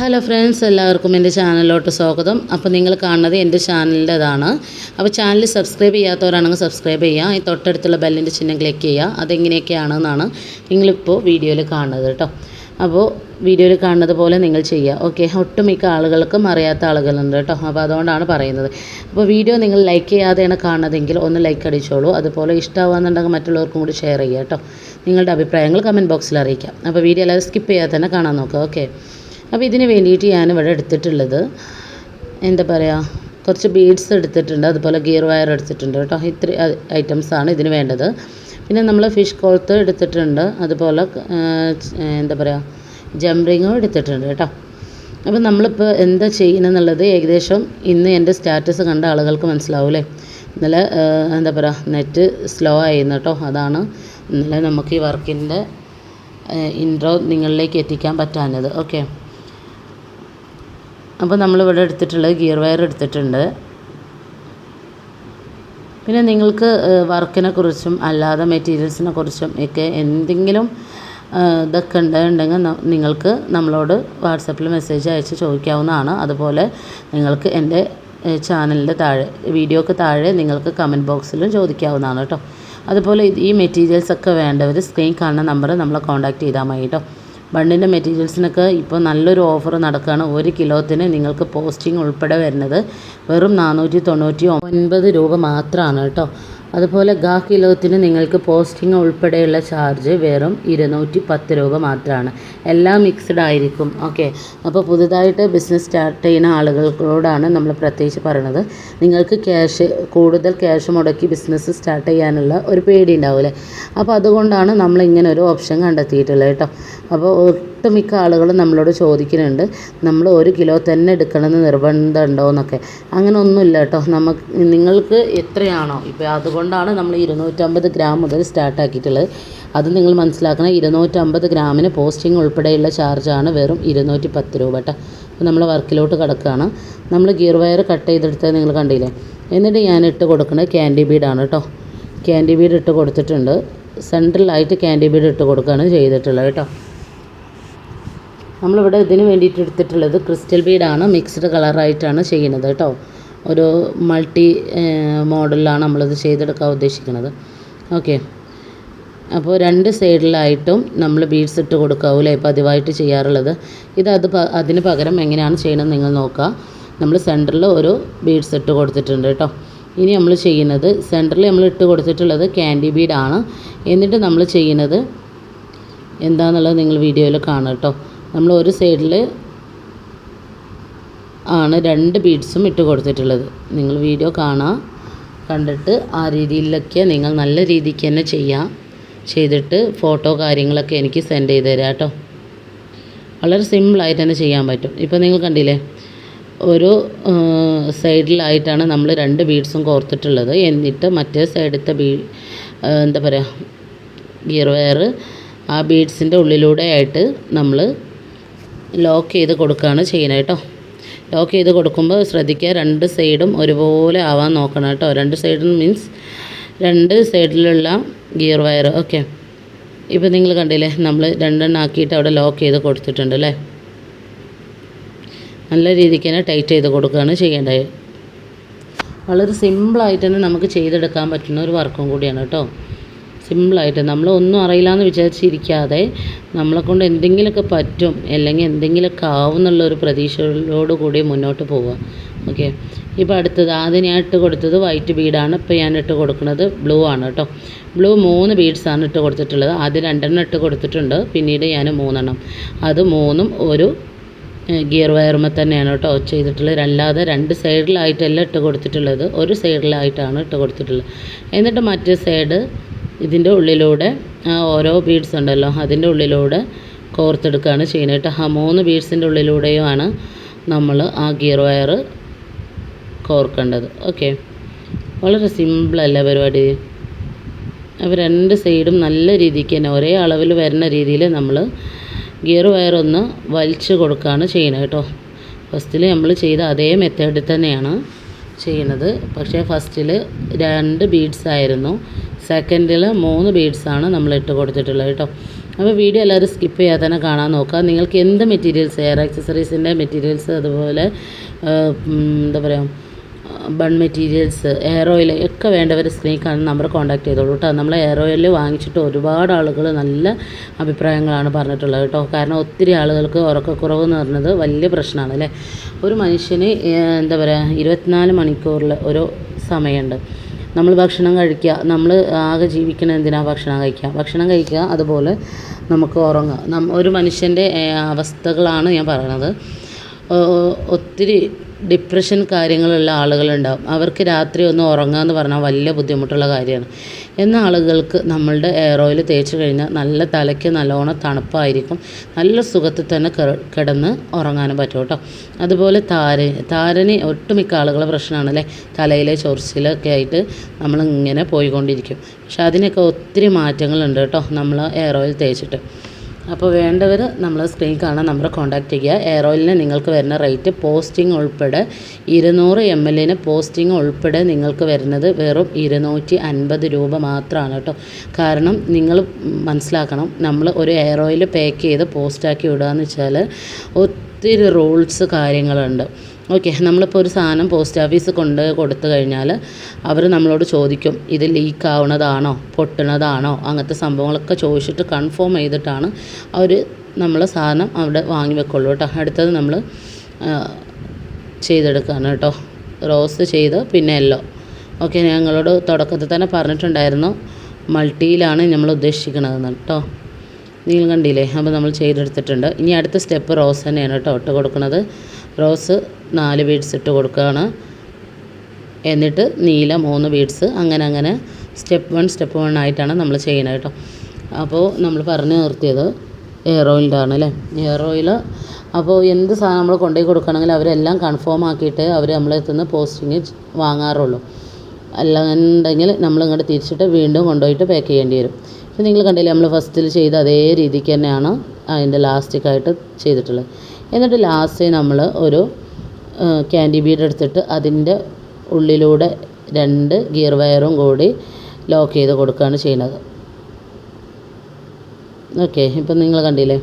Hello friends എല്ലാവർക്കും എന്റെ ചാനലിലോട്ട് സ്വാഗതം. അപ്പോൾ നിങ്ങൾ കാണുന്നത് എന്റെ ചാനലിന്റെതാണ്. അപ്പോൾ ചാനൽ സബ്സ്ക്രൈബ് ചെയ്യാത്തവരാണെങ്കിൽ സബ്സ്ക്രൈബ് ചെയ്യുക. ഈ തൊട്ടടുത്തുള്ള ബെല്ലിന്റെ ചിഹ്നം ക്ലിക്ക് ചെയ്യുക. അതെങ്ങനെയൊക്കെയാണെന്നാണ് നിങ്ങളിപ്പോൾ വീഡിയോയിൽ കാണുന്നത് കേട്ടോ. അപ്പോൾ വീഡിയോയിൽ കാണുന്നത് പോലെ നിങ്ങൾ ചെയ്യുക. ഓക്കെ ഒട്ടുമിക്ക ആളുകൾക്കും അറിയാത്ത ആളുകളുണ്ട് കേട്ടോ. അപ്പോൾ അതുകൊണ്ടാണ് പറയുന്നത്. അപ്പോൾ വീഡിയോ നിങ്ങൾ ലൈക്ക് ചെയ്യാതെയാണ് കാണുന്നതെങ്കിൽ ഒന്ന് ലൈക്ക് അടിച്ചോളൂ. അതുപോലെ ഇഷ്ടമാകുന്നുണ്ടെങ്കിൽ മറ്റുള്ളവർക്കും കൂടി ഷെയർ ചെയ്യുക കേട്ടോ. നിങ്ങളുടെ അഭിപ്രായങ്ങൾ കമന്റ് ബോക്സിൽ അറിയിക്കാം. അപ്പോൾ വീഡിയോ എല്ലാവരും സ്കിപ്പ് ചെയ്യാതെ തന്നെ കാണാൻ നോക്കുക. ഓക്കെ. അപ്പോൾ ഇതിന് വേണ്ടിയിട്ട് ഞാൻ ഇവിടെ എടുത്തിട്ടുള്ളത് എന്താ പറയുക കുറച്ച് ബീഡ്സ് എടുത്തിട്ടുണ്ട് അതുപോലെ ഗിയർ വയർ എടുത്തിട്ടുണ്ട് കേട്ടോ. ഇത്ര ഐറ്റംസാണ് ഇതിന് വേണ്ടത്. പിന്നെ നമ്മൾ ഫിഷ് കോൾത്ത് എടുത്തിട്ടുണ്ട് അതുപോലെ എന്താ പറയുക ജംറിങ്ങും എടുത്തിട്ടുണ്ട് കേട്ടോ. അപ്പോൾ നമ്മളിപ്പോൾ എന്താ ചെയ്യുന്നതെന്നുള്ളത് ഏകദേശം ഇന്ന് എന്റെ സ്റ്റാറ്റസ് കണ്ട ആളുകൾക്ക് മനസ്സിലാവൂലേ. ഇന്നലെ എന്താ പറയുക നെറ്റ് സ്ലോ ആയിരുന്നു കേട്ടോ അതാണ് ഇന്നലെ നമുക്ക് ഈ വർക്കിന്റെ ഇൻട്രോ നിങ്ങളിലേക്ക് എത്തിക്കാൻ പറ്റാഞ്ഞത്. ഓക്കെ അപ്പോൾ നമ്മളിവിടെ എടുത്തിട്ടുള്ളത് ഗിയർ വയർ എടുത്തിട്ടുണ്ട്. പിന്നെ നിങ്ങൾക്ക് വർക്കിനെ കുറിച്ചും അല്ലാതെ മെറ്റീരിയൽസിനെ കുറിച്ചും ഒക്കെ എന്തെങ്കിലും ഇതൊക്കെ ഉണ്ടെങ്കിൽ നിങ്ങൾക്ക് നമ്മളോട് വാട്സപ്പിൽ മെസ്സേജ് അയച്ച് ചോദിക്കാവുന്നതാണ്. അതുപോലെ നിങ്ങൾക്ക് എന്റെ ചാനലിന്റെ താഴെ വീഡിയോക്ക് താഴെ നിങ്ങൾക്ക് കമന്റ് ബോക്സിലും ചോദിക്കാവുന്നതാണ് കേട്ടോ. അതുപോലെ ഈ മെറ്റീരിയൽസൊക്കെ വേണ്ടവർ സ്ക്രീൻ കാണുന്ന നമ്പർ നമ്മളെ കോൺടാക്റ്റ് ചെയ്താൽ മതി കേട്ടോ. ബണ്ണിന്റെ മെറ്റീരിയൽസിനൊക്കെ ഇപ്പോൾ നല്ലൊരു ഓഫർ നടക്കുകയാണ്. ഒരു കിലോത്തിന് നിങ്ങൾക്ക് പോസ്റ്റിംഗ് ഉൾപ്പെടെ വരുന്നത് വെറും നാനൂറ്റി തൊണ്ണൂറ്റി ഒൻപത് രൂപ മാത്രമാണ് കേട്ടോ. അതുപോലെ ഗാഹി കിലോത്തിന് നിങ്ങൾക്ക് പോസ്റ്റിംഗ് ഉൾപ്പെടെയുള്ള ചാർജ് വെറും ഇരുന്നൂറ്റി പത്ത് രൂപ മാത്രമാണ് എല്ലാം മിക്സ്ഡ് ആയിരിക്കും. ഓക്കെ. അപ്പോൾ പുതുതായിട്ട് ബിസിനസ് സ്റ്റാർട്ട് ചെയ്യുന്ന ആളുകളോടാണ് നമ്മൾ പ്രത്യേകിച്ച് പറയണത്. നിങ്ങൾക്ക് ക്യാഷ് കൂടുതൽ ക്യാഷ് മുടക്കി ബിസിനസ് സ്റ്റാർട്ട് ചെയ്യാനുള്ള ഒരു പേടി ഉണ്ടാവില്ലേ? അപ്പോൾ അതുകൊണ്ടാണ് നമ്മൾ ഇങ്ങനെ ഒരു ഓപ്ഷൻ കണ്ടെത്തിയിട്ടുള്ളത് കേട്ടോ. അപ്പോൾ ഒട്ടുമിക്ക ആളുകളും നമ്മളോട് ചോദിക്കുന്നുണ്ട് നമ്മൾ ഒരു കിലോ തന്നെ എടുക്കണമെന്ന് നിർബന്ധമുണ്ടോ? എന്നൊക്കെ. അങ്ങനെ ഒന്നുമില്ല കേട്ടോ. നമുക്ക് നിങ്ങൾക്ക് എത്രയാണോ? ഇപ്പോൾ അതുകൊണ്ടാണ് നമ്മൾ ഇരുന്നൂറ്റമ്പത് ഗ്രാം മുതൽ സ്റ്റാർട്ട് ആക്കിയിട്ടുള്ളത്. അത് നിങ്ങൾ മനസ്സിലാക്കണം ഇരുന്നൂറ്റമ്പത് ഗ്രാമിന് പോസ്റ്റിംഗ് ഉൾപ്പെടെയുള്ള ചാർജാണ് വെറും ഇരുന്നൂറ്റി പത്ത് രൂപ കേട്ടോ. അപ്പോൾ നമ്മൾ വർക്കിലോട്ട് കിടക്കുകയാണ്. നമ്മൾ ഗിയർ വയർ കട്ട് ചെയ്തെടുത്തത് നിങ്ങൾ കണ്ടില്ലേ? എന്നിട്ട് ഞാൻ ഇട്ട് കൊടുക്കുന്നത് ക്യാൻഡി ബീഡാണ് കേട്ടോ. ക്യാൻഡി ബീഡ് ഇട്ട് കൊടുത്തിട്ടുണ്ട്. സെൻട്രലായിട്ട് ക്യാൻഡി ബീഡ് ഇട്ട് കൊടുക്കുകയാണ് ചെയ്തിട്ടുള്ളത് കേട്ടോ. നമ്മളിവിടെ ഇതിന് വേണ്ടിയിട്ട് എടുത്തിട്ടുള്ളത് ക്രിസ്റ്റൽ ബീഡാണ് മിക്സ്ഡ് കളറായിട്ടാണ് ചെയ്യുന്നത് കേട്ടോ. ഒരു മൾട്ടി മോഡലിലാണ് നമ്മളിത് ചെയ്തെടുക്കാൻ ഉദ്ദേശിക്കുന്നത്. ഓക്കെ. അപ്പോൾ രണ്ട് സൈഡിലായിട്ടും നമ്മൾ ബീഡ്സ് ഇട്ട് കൊടുക്കാവൂലേ പതിവായിട്ട് ചെയ്യാറുള്ളത്. ഇത് അത് അതിന് പകരം എങ്ങനെയാണ് ചെയ്യണമെന്ന് നിങ്ങൾ നോക്കുക നമ്മൾ സെന്ററിൽ ഒരു ബീഡ്സ് ഇട്ട് കൊടുത്തിട്ടുണ്ട് കേട്ടോ. ഇനി നമ്മൾ ചെയ്യുന്നത് സെന്ററിൽ നമ്മൾ ഇട്ട് കൊടുത്തിട്ടുള്ളത് ക്യാൻഡി ബീഡാണ്. എന്നിട്ട് നമ്മൾ ചെയ്യുന്നത് എന്താണെന്നുള്ളത് നിങ്ങൾ വീഡിയോയിൽ കാണുക കേട്ടോ. നമ്മൾ ഒരു സൈഡിൽ ആണ് രണ്ട് ബീഡ്സും ഇട്ട് കൊടുത്തിട്ടുള്ളത്. നിങ്ങൾ വീഡിയോ കാണാം കണ്ടിട്ട് ആ രീതിയിലൊക്കെ നിങ്ങൾ നല്ല രീതിക്ക് തന്നെ ചെയ്യാം. ചെയ്തിട്ട് ഫോട്ടോ കാര്യങ്ങളൊക്കെ എനിക്ക് സെൻഡ് ചെയ്ത് തരാം കേട്ടോ. വളരെ സിമ്പിളായിട്ട് തന്നെ ചെയ്യാൻ പറ്റും. ഇപ്പോൾ നിങ്ങൾ കണ്ടില്ലേ ഒരു സൈഡിലായിട്ടാണ് നമ്മൾ രണ്ട് ബീഡ്സും കോർത്തിട്ടുള്ളത്. എന്നിട്ട് മറ്റേ സൈഡത്തെ ബീ എന്താ പറയുക ഗിയർ വയർ ആ ബീഡ്സിന്റെ ഉള്ളിലൂടെ ആയിട്ട് നമ്മൾ ലോക്ക് ചെയ്ത് കൊടുക്കുകയാണ് ചെയ്യുന്നത് കേട്ടോ. ലോക്ക് ചെയ്ത് കൊടുക്കുമ്പോൾ ശ്രദ്ധിക്കുക രണ്ട് സൈഡും ഒരുപോലെ ആവാൻ നോക്കണം കേട്ടോ. രണ്ട് സൈഡും മീൻസ് രണ്ട് സൈഡിലുള്ള ഗിയർ വയർ. ഓക്കെ ഇപ്പോൾ നിങ്ങൾ കണ്ടില്ലേ നമ്മൾ രണ്ടെണ്ണം ആക്കിയിട്ട് അവിടെ ലോക്ക് ചെയ്ത് കൊടുത്തിട്ടുണ്ട് അല്ലേ? നല്ല രീതിക്ക് തന്നെ ടൈറ്റ് ചെയ്ത് കൊടുക്കുകയാണ് ചെയ്യേണ്ടത്. വളരെ സിമ്പിളായിട്ട് തന്നെ നമുക്ക് ചെയ്തെടുക്കാൻ പറ്റുന്ന ഒരു വർക്കും കൂടിയാണ് കേട്ടോ. സിമ്പിളായിട്ട് നമ്മൾ ഒന്നും അറിയില്ല എന്ന് വിചാരിച്ചിരിക്കാതെ നമ്മളെ കൊണ്ട് എന്തെങ്കിലുമൊക്കെ പറ്റും അല്ലെങ്കിൽ എന്തെങ്കിലുമൊക്കെ ആവും എന്നുള്ള ഒരു പ്രതീക്ഷയോട് കൂടി മുന്നോട്ട് പോവുക. ഓക്കെ? ഇപ്പോൾ അടുത്തത് ആദ്യം ഞാൻ ഇട്ട് കൊടുത്തത് വൈറ്റ് ബീഡാണ് ഇപ്പോൾ ഞാൻ ഇട്ട് കൊടുക്കുന്നത് ബ്ലൂ ആണ് കേട്ടോ. ബ്ലൂ മൂന്ന് ബീഡ്സാണ് ഇട്ട് കൊടുത്തിട്ടുള്ളത്. ആദ്യം രണ്ടെണ്ണം ഇട്ട് കൊടുത്തിട്ടുണ്ട്. പിന്നീട് ഞാൻ മൂന്നെണ്ണം. അത് മൂന്നും ഒരു ഗിയർ വയറുമ്പോൾ തന്നെയാണ് കേട്ടോ ചെയ്തിട്ടുള്ളത്. അല്ലാതെ രണ്ട് സൈഡിലായിട്ടല്ല ഇട്ട് കൊടുത്തിട്ടുള്ളത്. ഒരു സൈഡിലായിട്ടാണ് ഇട്ട് കൊടുത്തിട്ടുള്ളത്. എന്നിട്ട് മറ്റേ സൈഡ് ഇതിന്റെ ഉള്ളിലൂടെ ആ ഓരോ ബീഡ്സ് ഉണ്ടല്ലോ അതിന്റെ ഉള്ളിലൂടെ കോർത്തെടുക്കുകയാണ് ചെയ്യുന്നത് ആ മൂന്ന് ബീഡ്സിന്റെ ഉള്ളിലൂടെയുമാണ് നമ്മൾ ആ ഗിയർ വയർ കോർക്കേണ്ടത്. ഓക്കെ വളരെ സിമ്പിളല്ലേ പരിപാടി? അപ്പോൾ രണ്ട് സൈഡും നല്ല രീതിക്ക് തന്നെ ഒരേ അളവിൽ വരുന്ന രീതിയിൽ നമ്മൾ ഗിയർ വയറൊന്ന് വലിച്ചു കൊടുക്കുകയാണ് ചെയ്യുന്നത് കേട്ടോ. ഫസ്റ്റിൽ നമ്മൾ ചെയ്ത അതേ മെത്തേഡിൽ തന്നെയാണ്. ചെയ്യണത്. പക്ഷേ ഫസ്റ്റിൽ രണ്ട് ബീഡ്സ് ആയിരുന്നു. സെക്കൻഡിൽ മൂന്ന് ബീഡ്സാണ് നമ്മൾ ഇട്ട് കൊടുത്തിട്ടുള്ളത് കേട്ടോ. അപ്പോൾ വീഡിയോ എല്ലാവരും സ്കിപ്പ് ചെയ്യാതെ തന്നെ കാണാൻ നോക്കുക. നിങ്ങൾക്ക് എന്ത് മെറ്റീരിയൽസ് ഹെയർ ആക്സസറീസിന്റെ മെറ്റീരിയൽസ് അതുപോലെ എന്താ പറയുക ബൺ മെറ്റീരിയൽസ് എയർ ഓയിൽ ഒക്കെ വേണ്ടവർ സ്ക്രീൻ കാണുന്ന നമ്പർ കോൺടാക്ട് ചെയ്തോളൂ കേട്ടോ. നമ്മൾ എയർ ഓയിൽ വാങ്ങിച്ചിട്ട് ഒരുപാട് ആളുകൾ നല്ല അഭിപ്രായങ്ങളാണ് പറഞ്ഞിട്ടുള്ളത് കേട്ടോ. കാരണം ഒത്തിരി ആളുകൾക്ക് ഉറക്കക്കുറവ് എന്ന് പറഞ്ഞത് വലിയ പ്രശ്നമാണ് അല്ലേ? ഒരു മനുഷ്യന് എന്താ പറയുക ഇരുപത്തിനാല് മണിക്കൂറിൽ ഒരു സമയമുണ്ട്. നമ്മൾ ഭക്ഷണം കഴിക്കുക. നമ്മൾ ആകെ ജീവിക്കണ എന്തിനാണ് ഭക്ഷണം കഴിക്കുക. ഭക്ഷണം കഴിക്കുക അതുപോലെ നമുക്ക് ഉറങ്ങുക. ഒരു മനുഷ്യന്റെ അവസ്ഥകളാണ് ഞാൻ പറയണത്. ഒത്തിരി ഡിപ്രഷൻ കാര്യങ്ങളുള്ള ആളുകളുണ്ടാവും. അവർക്ക് രാത്രി ഒന്ന് ഉറങ്ങുക എന്ന് പറഞ്ഞാൽ വലിയ ബുദ്ധിമുട്ടുള്ള കാര്യമാണ്. എന്ന ആളുകൾക്ക് നമ്മളുടെ എയർ ഓയിൽ തേച്ച് കഴിഞ്ഞാൽ നല്ല തലയ്ക്ക് നല്ലോണം തണുപ്പായിരിക്കും. നല്ല സുഖത്തിൽ തന്നെ കിടന്ന് ഉറങ്ങാനും പറ്റും കേട്ടോ. അതുപോലെ താര താരന് ഒട്ടുമിക്ക ആളുകളെ പ്രശ്നമാണ് അല്ലേ തലയിലെ ചൊറിച്ചിലൊക്കെ ആയിട്ട് നമ്മളിങ്ങനെ പോയിക്കൊണ്ടിരിക്കും. പക്ഷെ അതിനൊക്കെ ഒത്തിരി മാറ്റങ്ങളുണ്ട് കേട്ടോ നമ്മൾ എയർ ഓയിൽ തേച്ചിട്ട്. അപ്പോൾ വേണ്ടവർ നമ്മൾ സ്ക്രീൻ കാണാൻ നമ്പർ കോൺടാക്റ്റ് ചെയ്യുക. എയർ ഓയിലിന് നിങ്ങൾക്ക് വരുന്ന റേറ്റ് പോസ്റ്റിംഗ് ഉൾപ്പെടെ ഇരുന്നൂറ് എം എല്ലിന് പോസ്റ്റിംഗ് ഉൾപ്പെടെ നിങ്ങൾക്ക് വരുന്നത് വെറും ഇരുന്നൂറ്റി അൻപത് രൂപ മാത്രമാണ് കേട്ടോ. കാരണം നിങ്ങൾ മനസ്സിലാക്കണം നമ്മൾ ഒരു എയർ ഓയിൽ പാക്ക് ചെയ്ത് പോസ്റ്റാക്കി വിടുക എന്ന് വെച്ചാൽ ഒത്തിരി റൂൾസ് കാര്യങ്ങളുണ്ട്. ഓക്കെ നമ്മളിപ്പോൾ ഒരു സാധനം പോസ്റ്റ് ഓഫീസ് കൊണ്ട് കൊടുത്തു കഴിഞ്ഞാൽ അവർ നമ്മളോട് ചോദിക്കും ഇത് ലീക്ക് ആവണതാണോ പൊട്ടണതാണോ അങ്ങനത്തെ സംഭവങ്ങളൊക്കെ ചോദിച്ചിട്ട് കൺഫേം ചെയ്തിട്ടാണ് അവർ നമ്മൾ സാധനം അവിടെ വാങ്ങി വെക്കുള്ളൂ കേട്ടോ. അടുത്തത് നമ്മൾ ചെയ്തെടുക്കുകയാണ് കേട്ടോ. റോസ് ചെയ്ത് പിന്നെ എല്ലോ. ഓക്കെ ഞങ്ങളോട് തുടക്കത്തിൽ തന്നെ പറഞ്ഞിട്ടുണ്ടായിരുന്നു മൾട്ടിയിലാണ് നമ്മൾ ഉദ്ദേശിക്കുന്നത് കേട്ടോ. നിങ്ങൾ കണ്ടില്ലേ? അപ്പോൾ നമ്മൾ ചെയ്തെടുത്തിട്ടുണ്ട്. ഇനി അടുത്ത സ്റ്റെപ്പ് റോസ് തന്നെയാണ് കേട്ടോ ഇട്ട് കൊടുക്കുന്നത്. റോസ് നാല് ബീഡ്സ് ഇട്ട് കൊടുക്കുകയാണ്. എന്നിട്ട് നീല മൂന്ന് ബീഡ്സ് അങ്ങനെ അങ്ങനെ സ്റ്റെപ്പ് വൺ സ്റ്റെപ്പ് വൺ ആയിട്ടാണ് നമ്മൾ ചെയ്യുന്നത് കേട്ടോ. അപ്പോൾ നമ്മൾ പറഞ്ഞു നിർത്തിയത് എയർ ഓയിലിന്റെ അല്ലേ? Air oil. അപ്പോൾ എന്ത് സാധനം നമ്മൾ കൊണ്ടുപോയി കൊടുക്കണമെങ്കിൽ അവരെല്ലാം കൺഫേം ആക്കിയിട്ട് അവർ നമ്മളെ എത്തുന്ന പോസ്റ്റിങ് വാങ്ങാറുള്ളൂ. അല്ലാന്നുണ്ടെങ്കിൽ നമ്മൾ ഇങ്ങോട്ട് തിരിച്ചിട്ട് വീണ്ടും കൊണ്ടുപോയിട്ട് പാക്ക് ചെയ്യേണ്ടി വരും. ഇപ്പം നിങ്ങൾ കണ്ടില്ലേ നമ്മൾ ഫസ്റ്റിൽ ചെയ്ത അതേ രീതിക്ക് തന്നെയാണ് അതിന്റെ ലാസ്റ്റിക്കായിട്ട് ചെയ്തിട്ടുള്ളത്. എന്നിട്ട് ലാസ്റ്റ് നമ്മൾ ഒരു ക്യാൻഡി ബീഡ് എടുത്തിട്ട് അതിന്റെ ഉള്ളിലൂടെ രണ്ട് ഗിയർ വയറും കൂടി ലോക്ക് ചെയ്ത് കൊടുക്കുകയാണ് ചെയ്യുന്നത്. ഓക്കെ ഇപ്പം നിങ്ങൾ കണ്ടില്ലേ?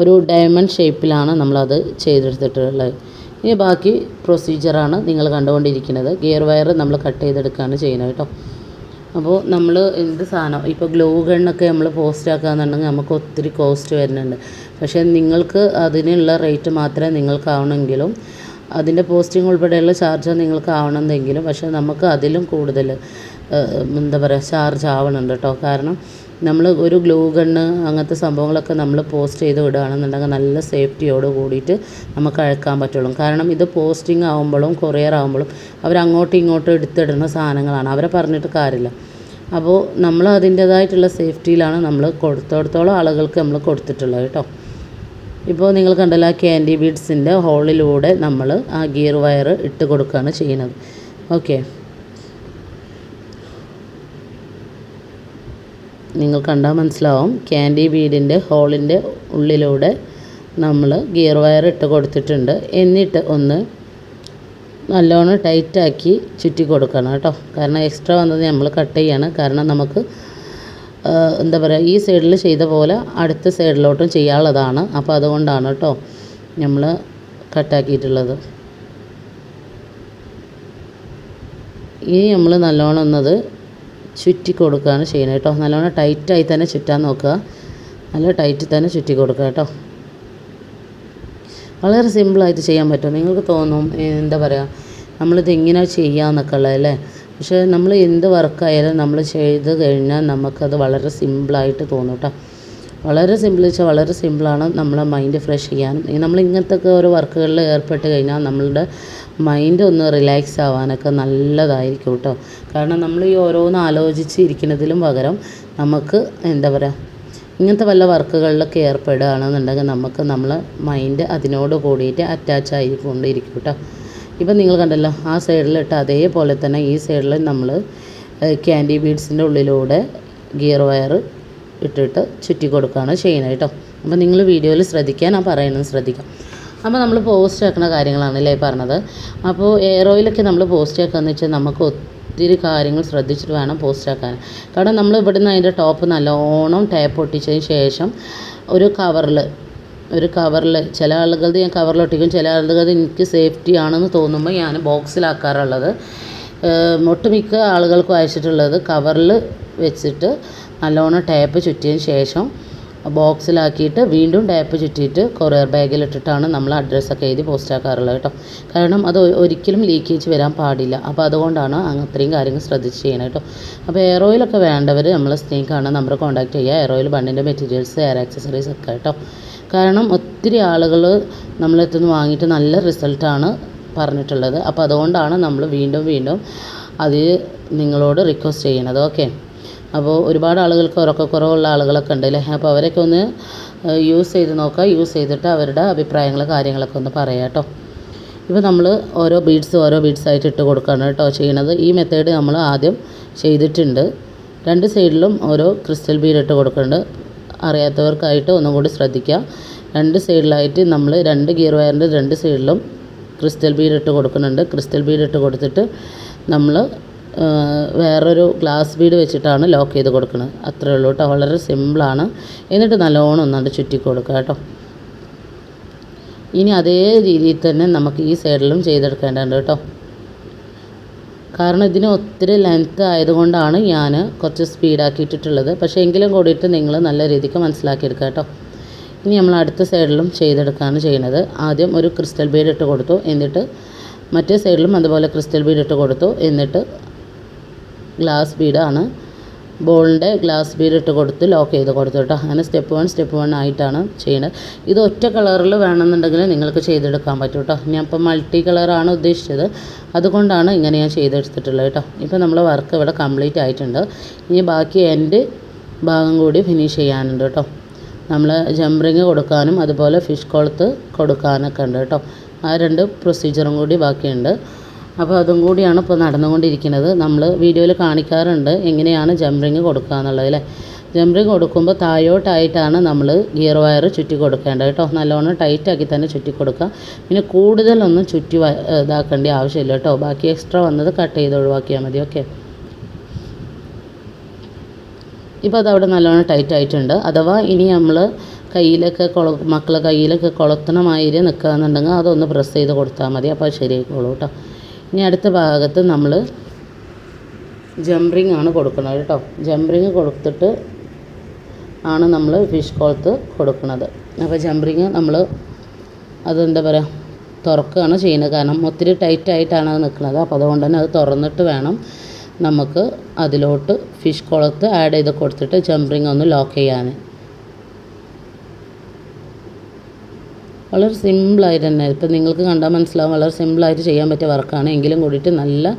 ഒരു ഡയമണ്ട് ഷേപ്പിലാണ് നമ്മളത് ചെയ്തെടുത്തിട്ടുള്ളത്. ഇനി ബാക്കി പ്രൊസീജിയറാണ് നിങ്ങൾ കണ്ടുകൊണ്ടിരിക്കുന്നത്. ഗിയർ വയർ നമ്മൾ കട്ട് ചെയ്തെടുക്കുകയാണ് ചെയ്യുന്നത് കേട്ടോ. അപ്പോൾ നമ്മൾ എന്ത് സാധനം ഇപ്പോൾ ഗ്ലൂ ഗണ്ണൊക്കെ നമ്മൾ പോസ്റ്റ് ആക്കുകയെന്നുണ്ടെങ്കിൽ നമുക്ക് ഒത്തിരി കോസ്റ്റ് വരുന്നുണ്ട്. പക്ഷേ നിങ്ങൾക്ക് അതിനുള്ള റേറ്റ് മാത്രമേ നിങ്ങൾക്കാവണമെങ്കിലും അതിന്റെ പോസ്റ്റിംഗ് ഉൾപ്പെടെയുള്ള ചാർജ് നിങ്ങൾക്ക് ആവണമെന്നെങ്കിലും പക്ഷേ നമുക്ക് അതിലും കൂടുതൽ എന്താ പറയുക ചാർജ് ആവണുണ്ട് കേട്ടോ കാരണം നമ്മൾ ഒരു ഗ്ലൂ ഗണ്ണ് അങ്ങനത്തെ സംഭവങ്ങളൊക്കെ നമ്മൾ പോസ്റ്റ് ചെയ്ത് വിടുകയാണെന്നുണ്ടെങ്കിൽ നല്ല സേഫ്റ്റിയോട് കൂടിയിട്ട് നമുക്ക് അഴക്കാൻ പറ്റുള്ളൂ. കാരണം ഇത് പോസ്റ്റിംഗ് ആകുമ്പോഴും കൊറിയർ ആകുമ്പോഴും അവരങ്ങോട്ടും ഇങ്ങോട്ടും എടുത്തിടുന്ന സാധനങ്ങളാണ്. അവരെ പറഞ്ഞിട്ട് കാര്യമില്ല. അപ്പോൾ നമ്മൾ അതിന്റേതായിട്ടുള്ള സേഫ്റ്റിയിലാണ് നമ്മൾ കൊടുത്തോടത്തോളം ആളുകൾക്ക് നമ്മൾ കൊടുത്തിട്ടുള്ളത് കേട്ടോ. ഇപ്പോൾ നിങ്ങൾ കണ്ടല്ലോ ആ ക്യാൻഡി ബീഡ്സിന്റെ ഹോളിലൂടെ നമ്മൾ ആ ഗിയർ വയർ ഇട്ട് കൊടുക്കുകയാണ് ചെയ്യുന്നത്. ഓക്കെ. നിങ്ങൾ കണ്ടാൽ മനസ്സിലാവും. ക്യാൻഡി ബീഡിന്റെ ഹോളിന്റെ ഉള്ളിലൂടെ നമ്മൾ ഗിയർ വയർ ഇട്ട് കൊടുത്തിട്ടുണ്ട്. എന്നിട്ട് ഒന്ന് നല്ലോണം ടൈറ്റാക്കി ചുറ്റി കൊടുക്കണം കേട്ടോ. കാരണം എക്സ്ട്രാ വന്നത് നമ്മൾ കട്ട് ചെയ്യാണ്. കാരണം നമുക്ക് എന്താ പറയുക ഈ സൈഡിൽ ചെയ്ത പോലെ അടുത്ത സൈഡിലോട്ടും ചെയ്യാനുള്ളതാണ്. അപ്പോൾ അതുകൊണ്ടാണ് കേട്ടോ നമ്മൾ കട്ടാക്കിയിട്ടുള്ളത് ഇനി നമ്മൾ നല്ലോണം ഒന്നത് ചുറ്റി കൊടുക്കുകയാണ് ചെയ്യുന്നത് കേട്ടോ. നല്ലോണം ടൈറ്റായി തന്നെ ചുറ്റാൻ നോക്കുക. നല്ല ടൈറ്റിൽ തന്നെ ചുറ്റി കൊടുക്കുക കേട്ടോ. വളരെ സിമ്പിളായിട്ട് ചെയ്യാൻ പറ്റും. നിങ്ങൾക്ക് തോന്നും എന്താ പറയുക നമ്മളിത് എങ്ങനെ ചെയ്യാമെന്നൊക്കെ ഉള്ളതല്ലേ പക്ഷേ നമ്മൾ എന്ത് വർക്കായാലും നമ്മൾ ചെയ്ത് കഴിഞ്ഞാൽ നമുക്കത് വളരെ സിമ്പിളായിട്ട് തോന്നും കേട്ടോ. വളരെ സിമ്പിൾ വെച്ചാൽ വളരെ സിമ്പിളാണ് നമ്മളെ മൈൻഡ് ഫ്രഷ് ചെയ്യാനും നമ്മൾ ഇങ്ങനത്തെ ഒക്കെ ഓരോ വർക്കുകളിൽ ഏർപ്പെട്ട് കഴിഞ്ഞാൽ നമ്മളുടെ മൈൻഡ് ഒന്ന് റിലാക്സ് ആവാനൊക്കെ നല്ലതായിരിക്കും കേട്ടോ കാരണം നമ്മൾ ഈ ഓരോന്ന് ആലോചിച്ച് ഇരിക്കുന്നതിലും പകരം നമുക്ക് എന്താ പറയുക ഇങ്ങനത്തെ വല്ല വർക്കുകളിലൊക്കെ ഏർപ്പെടുകയാണെന്നുണ്ടെങ്കിൽ നമുക്ക് നമ്മളെ മൈൻഡ് അതിനോട് കൂടിയിട്ട് അറ്റാച്ച് ആയിക്കൊണ്ടിരിക്കും കേട്ടോ ഇപ്പം നിങ്ങൾ കണ്ടല്ലോ ആ സൈഡിലിട്ട് അതേപോലെ തന്നെ ഈ സൈഡിൽ നമ്മൾ ക്യാൻഡി ബീഡ്സിന്റെ ഉള്ളിലൂടെ ഗിയർ വയർ ഇട്ടിട്ട് ചുറ്റി കൊടുക്കുകയാണ് ചെയ്യുന്നത് കേട്ടോ. അപ്പോൾ നിങ്ങൾ വീഡിയോയിൽ ശ്രദ്ധിക്കാൻ ഞാൻ പറയുന്നത് ശ്രദ്ധിക്കാം. അപ്പോൾ നമ്മൾ പോസ്റ്റ് ആക്കുന്ന കാര്യങ്ങളാണ് അല്ലേ പറഞ്ഞത്? അപ്പോൾ എയർ ഓയിലൊക്കെ നമ്മൾ പോസ്റ്റ് ആക്കുകയെന്ന് വെച്ചാൽ നമുക്ക് ഒത്തിരി കാര്യങ്ങൾ ശ്രദ്ധിച്ചിട്ട് വേണം പോസ്റ്റ് ആക്കാൻ കാരണം നമ്മൾ ഇവിടുന്ന് അതിന്റെ ടോപ്പ് നല്ലോണം ടാപ്പ് ഒട്ടിച്ചതിന് ശേഷം ഒരു കവറിൽ ഒരു കവറിൽ ചില ആളുകളത് ഞാൻ കവറിൽ ഒട്ടിക്കും ചില ആളുകളത് എനിക്ക് സേഫ്റ്റി ആണെന്ന് തോന്നുമ്പോൾ ഞാൻ ബോക്സിലാക്കാറുള്ളത് ഒട്ടുമിക്ക ആളുകൾക്കും അയച്ചിട്ടുള്ളത് കവറിൽ വെച്ചിട്ട് നല്ലോണം ടാപ്പ് ചുറ്റിയതിന് ശേഷം ബോക്സിലാക്കിയിട്ട് വീണ്ടും ടാപ്പ് ചുറ്റിയിട്ട് കൊറിയർ ബാഗിലിട്ടിട്ടാണ് നമ്മൾ അഡ്രസ്സൊക്കെ എഴുതി പോസ്റ്റാക്കാറുള്ളത് കേട്ടോ. കാരണം അത് ഒരിക്കലും ലീക്കേജ് വരാൻ പാടില്ല. അപ്പോൾ അതുകൊണ്ടാണ് അത്രയും കാര്യങ്ങൾ ശ്രദ്ധിച്ച് ചെയ്യണം കേട്ടോ. അപ്പോൾ എയർ ഓയിലൊക്കെ വേണ്ടവർ നമ്മളെ സ്നേഹിക്കാണ് നമ്പർ കോൺടാക്ട് ചെയ്യുക. Air oil materials air accessories ഒക്കെ കേട്ടോ. കാരണം ഒത്തിരി ആളുകൾ നമ്മളെത്തുനിന്ന് വാങ്ങിയിട്ട് നല്ല റിസൾട്ടാണ് പറഞ്ഞിട്ടുള്ളത്. അപ്പോൾ അതുകൊണ്ടാണ് നമ്മൾ വീണ്ടും വീണ്ടും അത് നിങ്ങളോട് റിക്വസ്റ്റ് ചെയ്യണത്. ഓക്കെ? അപ്പോൾ ഒരുപാട് ആളുകൾക്ക് ഉറക്കക്കുറവുള്ള ആളുകളൊക്കെ ഉണ്ട് അല്ലേ അപ്പോൾ അവരൊക്കെ ഒന്ന് യൂസ് ചെയ്ത് നോക്കുക യൂസ് ചെയ്തിട്ട് അവരുടെ അഭിപ്രായങ്ങൾ കാര്യങ്ങളൊക്കെ ഒന്ന് പറയാം കേട്ടോ ഇപ്പോൾ നമ്മൾ ഓരോ ബീഡ്സ് ഓരോ ബീഡ്സ് ആയിട്ട് ഇട്ട് കൊടുക്കുകയാണ് കേട്ടോ ചെയ്യണത്. ഈ മെത്തേഡ് നമ്മൾ ആദ്യം ചെയ്തിട്ടുണ്ട്. രണ്ട് സൈഡിലും ഓരോ ക്രിസ്റ്റൽ ബീഡ് ഇട്ട് കൊടുക്കുന്നുണ്ട് അറിയാത്തവർക്കായിട്ട് ഒന്നും കൂടി ശ്രദ്ധിക്കുക രണ്ട് സൈഡിലായിട്ട് നമ്മൾ രണ്ട് ഗിയർ വയറിന്റെ രണ്ട് സൈഡിലും ക്രിസ്റ്റൽ ബീഡ് ഇട്ട് കൊടുക്കുന്നുണ്ട്. ക്രിസ്റ്റൽ ബീഡ് ഇട്ട് കൊടുത്തിട്ട് നമ്മൾ വേറൊരു ഗ്ലാസ് ബീഡ് വെച്ചിട്ടാണ് ലോക്ക് ചെയ്ത് കൊടുക്കുന്നത് അത്രയേ ഉള്ളൂ കേട്ടോ. വളരെ സിമ്പിളാണ്. എന്നിട്ട് നല്ലോണം ഒന്നാണ്ട് ചുറ്റി കൊടുക്കുക കേട്ടോ. ഇനി അതേ രീതിയിൽ തന്നെ നമുക്ക് ഈ സൈഡിലും ചെയ്തെടുക്കേണ്ടതുണ്ട് കേട്ടോ. കാരണം ഇതിന് ഒത്തിരി ലെങ്ത്ത് ആയതുകൊണ്ടാണ് ഞാൻ കുറച്ച് സ്പീഡാക്കിയിട്ടിട്ടുള്ളത് പക്ഷേ എങ്കിലും കൂടിയിട്ട് നിങ്ങൾ നല്ല രീതിക്ക് മനസ്സിലാക്കിയെടുക്കുക കേട്ടോ. ഇനി നമ്മൾ അടുത്ത സൈഡിലും ചെയ്തെടുക്കുകയാണ് ചെയ്യുന്നത്. ആദ്യം ഒരു ക്രിസ്റ്റൽ ബീഡ് ഇട്ട് കൊടുത്തു. എന്നിട്ട് മറ്റേ സൈഡിലും അതുപോലെ ക്രിസ്റ്റൽ ബീഡ് ഇട്ട് കൊടുത്തു. എന്നിട്ട് ഗ്ലാസ് ബീഡാണ്. ബോളിന്റെ ഗ്ലാസ് ബീഡ് ഇട്ട് കൊടുത്ത് ലോക്ക് ചെയ്ത് കൊടുത്തു കേട്ടോ. അങ്ങനെ സ്റ്റെപ്പ് വൺ സ്റ്റെപ്പ് വൺ ആയിട്ടാണ് ചെയ്യുന്നത് ഇത് ഒറ്റ കളറിൽ വേണമെന്നുണ്ടെങ്കിൽ നിങ്ങൾക്ക് ചെയ്തെടുക്കാൻ പറ്റും കേട്ടോ. ഞാൻ ഇപ്പോൾ മൾട്ടി കളറാണ് ഉദ്ദേശിച്ചത്. അതുകൊണ്ടാണ് ഇങ്ങനെ ഞാൻ ചെയ്തെടുത്തിട്ടുള്ളത് കേട്ടോ. ഇപ്പോൾ നമ്മൾ വർക്ക് ഇവിടെ കംപ്ലീറ്റ് ആയിട്ടുണ്ട്. ഇനി ബാക്കി എന്റെ ഭാഗം കൂടി ഫിനിഷ് ചെയ്യാനുണ്ട് കേട്ടോ. നമ്മൾ ജംറിങ് കൊടുക്കാനും അതുപോലെ ഫിഷ് കൊളുത്ത് കൊടുക്കാനൊക്കെ ഉണ്ട് കേട്ടോ. ആ രണ്ട് പ്രൊസീജിയറും കൂടി ബാക്കിയുണ്ട്. അപ്പോൾ അതും കൂടിയാണ് ഇപ്പോൾ നടന്നുകൊണ്ടിരിക്കുന്നത്. നമ്മൾ വീഡിയോയിൽ കാണിക്കാറുണ്ട് എങ്ങനെയാണ് ജംറിങ് കൊടുക്കുക എന്നുള്ളത് അല്ലേ ജംറിങ് കൊടുക്കുമ്പോൾ താഴോട്ടായിട്ടാണ് നമ്മൾ ഗിയർ വയർ ചുറ്റി കൊടുക്കേണ്ടത് കേട്ടോ. നല്ലോണം ടൈറ്റാക്കി തന്നെ ചുറ്റി കൊടുക്കുക. പിന്നെ കൂടുതലൊന്നും ചുറ്റി ഇതാക്കേണ്ട ആവശ്യമില്ല കേട്ടോ. ബാക്കി എക്സ്ട്രാ വന്നത് കട്ട് ചെയ്ത് ഒഴിവാക്കിയാൽ മതി. ഓക്കെ ഇപ്പോൾ അതവിടെ നല്ലോണം ടൈറ്റായിട്ടുണ്ട് അഥവാ ഇനി നമ്മൾ കയ്യിലൊക്കെ കൊള മക്കളെ കയ്യിലൊക്കെ കൊളത്തണമായി നിൽക്കുക നിൽക്കുകയെന്നുണ്ടെങ്കിൽ അതൊന്ന് പ്രസ് ചെയ്ത് കൊടുത്താൽ മതി. അപ്പോൾ ശരിയായിക്കോളൂ കേട്ടോ. ഇനി അടുത്ത ഭാഗത്ത് നമ്മൾ ജംറിങ് ആണ് കൊടുക്കുന്നത് കേട്ടോ. ജംറിങ് കൊടുത്തിട്ട് ആണ് നമ്മൾ ഫിഷ് കോളത്ത് കൊടുക്കുന്നത്. അപ്പോൾ ജംറിങ് നമ്മൾ അതെന്താ പറയുക തുറക്കുകയാണ് ചെയ്യുന്നത്. കാരണം ഒത്തിരി ടൈറ്റായിട്ടാണ് അത് നിൽക്കുന്നത്. അപ്പോൾ അതുകൊണ്ട് തന്നെ അത് തുറന്നിട്ട് വേണം നമുക്ക് അതിലോട്ട് ഫിഷ് കുളത്ത് ആഡ് ചെയ്ത് കൊടുത്തിട്ട് ജംറിങ് ഒന്ന് ലോക്ക് ചെയ്യാൻ വളരെ സിമ്പിളായിട്ട് തന്നെ. ഇപ്പം നിങ്ങൾക്ക് കണ്ടാൽ മനസ്സിലാവും വളരെ സിമ്പിളായിട്ട് ചെയ്യാൻ പറ്റിയ വർക്കാണ്. എങ്കിലും കൂടിയിട്ട് നല്ല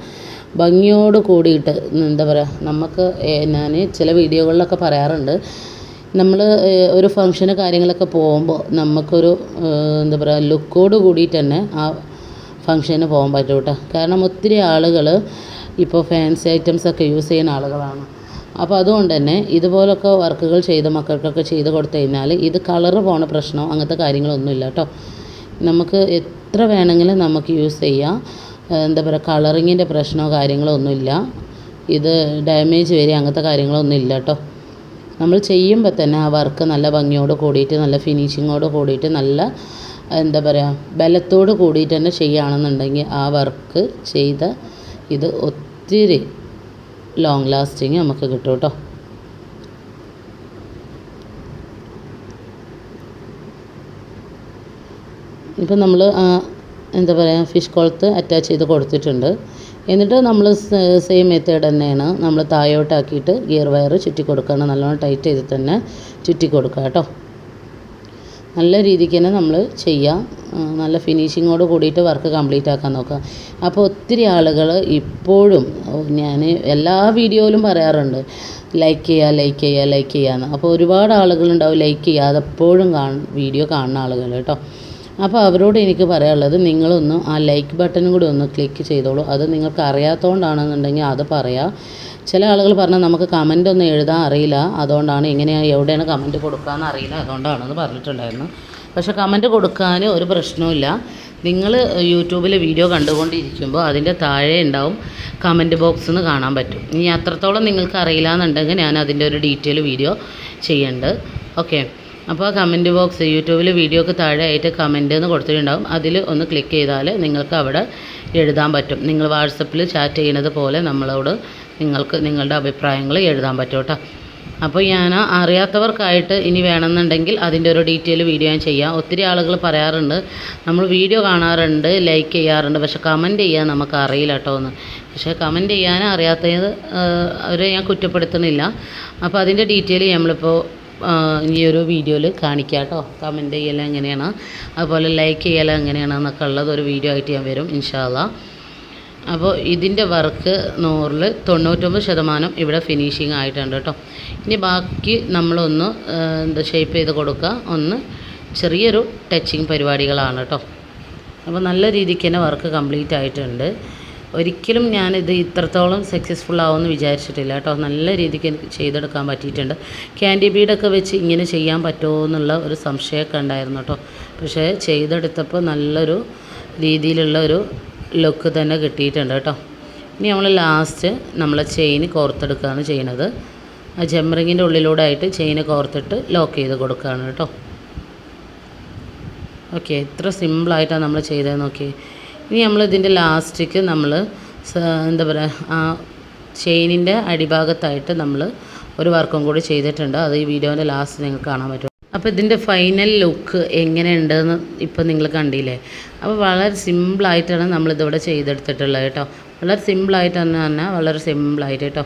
ഭംഗിയോട് കൂടിയിട്ട് എന്താ പറയുക നമുക്ക് ഞാൻ ചില വീഡിയോകളിലൊക്കെ പറയാറുണ്ട്. നമ്മൾ ഒരു ഫംഗ്ഷന് കാര്യങ്ങളൊക്കെ പോകുമ്പോൾ നമുക്കൊരു എന്താ പറയുക ലുക്കോട് കൂടിയിട്ട് തന്നെ ആ ഫംഗ്ഷന് പോകാൻ പറ്റും കേട്ടോ കാരണം ഒത്തിരി ആളുകൾ ഇപ്പോൾ ഫാൻസി ഐറ്റംസ് ഒക്കെ യൂസ് ചെയ്യുന്ന ആളുകളാണ്. അപ്പോൾ അതുകൊണ്ട് തന്നെ ഇതുപോലൊക്കെ വർക്കുകൾ ചെയ്ത മക്കൾക്കൊക്കെ ചെയ്ത് കൊടുത്തു കഴിഞ്ഞാൽ ഇത് കളറ് പോണ പ്രശ്നമോ അങ്ങനത്തെ കാര്യങ്ങളൊന്നുമില്ല കേട്ടോ നമുക്ക് എത്ര വേണമെങ്കിലും നമുക്ക് യൂസ് ചെയ്യാം. എന്താ പറയുക കളറിങ്ങിന്റെ പ്രശ്നമോ കാര്യങ്ങളോ ഒന്നുമില്ല ഇത് ഡാമേജ് വരിക അങ്ങനത്തെ കാര്യങ്ങളൊന്നും ഇല്ല കേട്ടോ നമ്മൾ ചെയ്യുമ്പോൾ തന്നെ ആ വർക്ക് നല്ല ഭംഗിയോട് കൂടിയിട്ട് നല്ല ഫിനിഷിങ്ങോട് കൂടിയിട്ട് നല്ല എന്താ പറയുക ബലത്തോട് കൂടിയിട്ട് തന്നെ ചെയ്യുകയാണെന്നുണ്ടെങ്കിൽ ആ വർക്ക് ചെയ്ത ഇത് ഒത്തിരി ലോങ് ലാസ്റ്റിങ് നമുക്ക് കിട്ടും കേട്ടോ. ഇപ്പം നമ്മൾ എന്താ പറയുക ഫിഷ് കൊളുത്ത് അറ്റാച്ച് ചെയ്ത് കൊടുത്തിട്ടുണ്ട്. എന്നിട്ട് നമ്മൾ സെയിം മെത്തേഡ് തന്നെയാണ് നമ്മൾ താഴോട്ടാക്കിയിട്ട് ഗിയർ വയർ ചുറ്റി കൊടുക്കണം നല്ലോണം ടൈറ്റ് ചെയ്ത് തന്നെ ചുറ്റി കൊടുക്കുക കേട്ടോ. നല്ല രീതിക്ക് തന്നെ നമ്മൾ ചെയ്യുക ആ, നല്ല ഫിനിഷിങ്ങോട് കൂടിയിട്ട് വർക്ക് കംപ്ലീറ്റ് ആക്കാൻ നോക്കുക അപ്പോൾ ഒത്തിരി ആളുകൾ ഇപ്പോഴും ഞാൻ എല്ലാ വീഡിയോയിലും പറയാറുണ്ട്. ലൈക്ക് ചെയ്യുക ലൈക്ക് ചെയ്യുക ലൈക്ക് ചെയ്യാന്ന്. അപ്പോൾ ഒരുപാട് ആളുകളുണ്ടാവും ലൈക്ക് ചെയ്യാതെ എപ്പോഴും കാണ വീഡിയോ കാണുന്ന ആളുകൾ കേട്ടോ. അപ്പോൾ അവരോട് എനിക്ക് പറയാനുള്ളത് നിങ്ങളൊന്ന് ആ ലൈക്ക് ബട്ടനും കൂടി ഒന്ന് ക്ലിക്ക് ചെയ്തോളൂ. അത് നിങ്ങൾക്ക് അറിയാത്തതുകൊണ്ടാണെന്നുണ്ടെങ്കിൽ അത് പറയാം. ചില ആളുകൾ പറഞ്ഞാൽ നമുക്ക് കമന്റ് ഒന്നും എഴുതാൻ അറിയില്ല. അതുകൊണ്ടാണ് എങ്ങനെയാണ് എവിടെയാണ് കമന്റ് കൊടുക്കാമെന്ന് അറിയില്ല. അതുകൊണ്ടാണെന്ന് പറഞ്ഞിട്ടുണ്ടായിരുന്നു. പക്ഷെ കമന്റ് കൊടുക്കാൻ ഒരു പ്രശ്നവുമില്ല നിങ്ങൾ യൂട്യൂബിൽ വീഡിയോ കണ്ടുകൊണ്ടിരിക്കുമ്പോൾ അതിന്റെ താഴെ ഉണ്ടാവും കമന്റ് ബോക്സ് എന്ന് കാണാൻ പറ്റും. ഇനി അത്രത്തോളം നിങ്ങൾക്ക് അറിയില്ല എന്നുണ്ടെങ്കിൽ ഞാൻ അതിന്റെ ഒരു ഡീറ്റെയിൽ വീഡിയോ ചെയ്യുന്നുണ്ട് ഓക്കെ അപ്പോൾ കമന്റ് ബോക്സ് യൂട്യൂബിൽ വീഡിയോക്ക് താഴെ ആയിട്ട് കമന്റ് എന്ന് കൊടുത്തിട്ടുണ്ടാവും. അതിൽ ഒന്ന് ക്ലിക്ക് ചെയ്താൽ നിങ്ങൾക്ക് അവിടെ എഴുതാൻ പറ്റും. നിങ്ങൾ വാട്സപ്പിൽ ചാറ്റ് ചെയ്യുന്നത് പോലെ നമ്മളോട് നിങ്ങൾക്ക് നിങ്ങളുടെ അഭിപ്രായങ്ങൾ എഴുതാൻ പറ്റും കേട്ടോ. അപ്പോൾ ഞാൻ അറിയാത്തവർക്കായിട്ട് ഇനി വേണമെന്നുണ്ടെങ്കിൽ അതിന്റെ ഒരു ഡീറ്റെയിൽ വീഡിയോ ഞാൻ ചെയ്യാം. ഒത്തിരി ആളുകൾ പറയാറുണ്ട് നമ്മൾ വീഡിയോ കാണാറുണ്ട് ലൈക്ക് ചെയ്യാറുണ്ട് പക്ഷെ കമന്റ് ചെയ്യാൻ നമുക്ക് അറിയില്ല കേട്ടോ എന്ന്. പക്ഷേ കമന്റ് ചെയ്യാൻ അറിയാത്തത് അവരെ ഞാൻ കുറ്റപ്പെടുത്തുന്നില്ല. അപ്പോൾ അതിന്റെ ഡീറ്റെയിൽ നമ്മളിപ്പോൾ ഈ ഒരു വീഡിയോയിൽ കാണിക്കാം കേട്ടോ. കമന്റ് ചെയ്യൽ എങ്ങനെയാണ് അതുപോലെ ലൈക്ക് ചെയ്യൽ എങ്ങനെയാണെന്നൊക്കെ ഉള്ളത് ഒരു വീഡിയോ ആയിട്ട് ഞാൻ വരും ഇൻഷാല്ല അപ്പോൾ ഇതിന്റെ വർക്ക് നൂറിൽ തൊണ്ണൂറ്റൊമ്പത് ശതമാനം ഇവിടെ ഫിനിഷിങ് ആയിട്ടുണ്ട് കേട്ടോ. ഇനി ബാക്കി നമ്മളൊന്ന് എന്താ ഷേപ്പ് ചെയ്ത് കൊടുക്കുക. ഒന്ന് ചെറിയൊരു ടച്ചിങ് പരിപാടികളാണ് കേട്ടോ. അപ്പോൾ നല്ല രീതിക്ക് തന്നെ വർക്ക് കംപ്ലീറ്റ് ആയിട്ടുണ്ട്. ഒരിക്കലും ഞാനിത് ഇത്രത്തോളം സക്സസ്ഫുൾ ആവുമെന്ന് വിചാരിച്ചിട്ടില്ല കേട്ടോ. നല്ല രീതിക്ക് എനിക്ക് ചെയ്തെടുക്കാൻ പറ്റിയിട്ടുണ്ട്. ക്യാൻഡി ബീഡൊക്കെ വെച്ച് ഇങ്ങനെ ചെയ്യാൻ പറ്റുമോ എന്നുള്ള ഒരു സംശയമൊക്കെ ഉണ്ടായിരുന്നു കേട്ടോ. പക്ഷേ ചെയ്തെടുത്തപ്പോൾ നല്ലൊരു രീതിയിലുള്ള ഒരു ലുക്ക് തന്നെ കിട്ടിയിട്ടുണ്ട് കേട്ടോ. ഇനി നമ്മൾ ലാസ്റ്റ് നമ്മളെ ചെയിൻ കോർത്തെടുക്കുകയാണ് ചെയ്യുന്നത് ആ ജംറിങ്ങിന്റെ ഉള്ളിലൂടെ ആയിട്ട് ചെയിൻ കോർത്തിട്ട് ലോക്ക് ചെയ്ത് കൊടുക്കുകയാണ് കേട്ടോ. ഓക്കെ ഇത്ര സിമ്പിളായിട്ടാണ് നമ്മൾ ചെയ്തത് നോക്കി ഇനി നമ്മൾ ഇതിന്റെ ലാസ്റ്റിക്ക് നമ്മൾ എന്താ പറയുക ആ ചെയിനിന്റെ അടിഭാഗത്തായിട്ട് നമ്മൾ ഒരു വർക്കും കൂടി ചെയ്തിട്ടുണ്ട്. അത് ഈ വീഡിയോന്റെ ലാസ്റ്റ് നിങ്ങൾക്ക് കാണാൻ പറ്റും. അപ്പോൾ ഇതിന്റെ ഫൈനൽ ലുക്ക് എങ്ങനെയുണ്ടെന്ന് ഇപ്പോൾ നിങ്ങൾ കണ്ടില്ലേ? അപ്പോൾ വളരെ സിമ്പിളായിട്ടാണ് നമ്മളിതിവിടെ ചെയ്തെടുത്തിട്ടുള്ളത് കേട്ടോ. വളരെ സിമ്പിളായിട്ട് തന്നെ തന്നെ വളരെ സിമ്പിളായിട്ട് കേട്ടോ.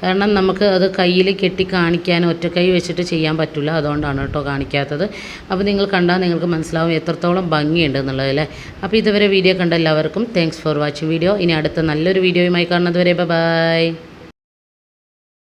കാരണം നമുക്ക് അത് കയ്യിൽ കെട്ടി കാണിക്കാൻ ഒറ്റ കൈ വെച്ചിട്ട് ചെയ്യാൻ പറ്റില്ല അതുകൊണ്ടാണ് കേട്ടോ കാണിക്കാത്തത്. അപ്പോൾ നിങ്ങൾ കണ്ടാൽ നിങ്ങൾക്ക് മനസ്സിലാവും എത്രത്തോളം ഭംഗിയുണ്ട് എന്നുള്ളത് അല്ലേ? അപ്പോൾ ഇതുവരെ വീഡിയോ കണ്ട എല്ലാവർക്കും താങ്ക്സ് ഫോർ വാച്ചിങ് വീഡിയോ ഇനി അടുത്ത നല്ലൊരു വീഡിയോയുമായി കാണുന്നത് വരെ ബൈ